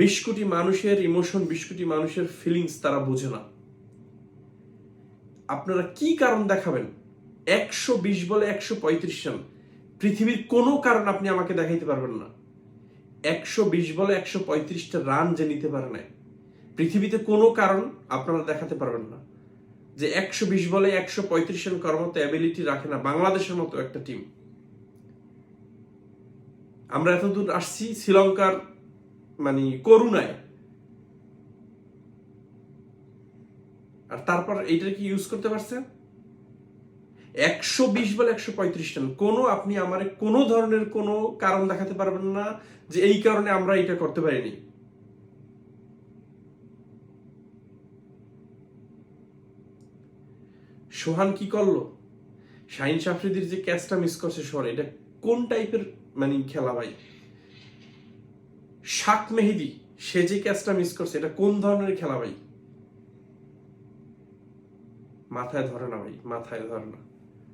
বিশ কোটি মানুষের ইমোশন বিশ কোটি মানুষের ফিলিংস তারা বোঝে না। আপনারা কি কারণ দেখাবেন? একশো বিশ বলে একশো পঁয়ত্রিশ রান। পৃথিবীর কোনো কারণ আপনি আমাকে দেখাইতে পারবেন না। একশো বিশ বলে একশো পঁয়ত্রিশটা রান যে নিতে পারে না পৃথিবীতে কোনো কারণ আপনারা দেখাতে পারবেন না। যে একশো বিশ বলে একশো পঁয়ত্রিশ রান করার মতো অ্যাবিলিটি রাখে না বাংলাদেশের মতো একটা টিম আমরা এতদূর আসছি, শ্রীলঙ্কার মানে করুণায়। আর তারপর এইটা কি ইউজ করতে পারছে একশো বিশ বলে একশো পঁয়ত্রিশ রান কোনো আপনি আমার কোনো ধরনের কোনো কারণ দেখাতে পারবেন না যে এই কারণে আমরা এটা করতে পারিনি। সোহান কি করল? শাহিন সাফরিদির যে ক্যাচটা মিস করছে সোহান এটা কোন টাইপের মানে খেলা ভাই? শাক মেহেদি, সে যে ক্যাচটা মিস করছে, এটা কোন ধরনের খেলা ভাই? মাথায় ধরে না ভাই, মাথায় ধরে না।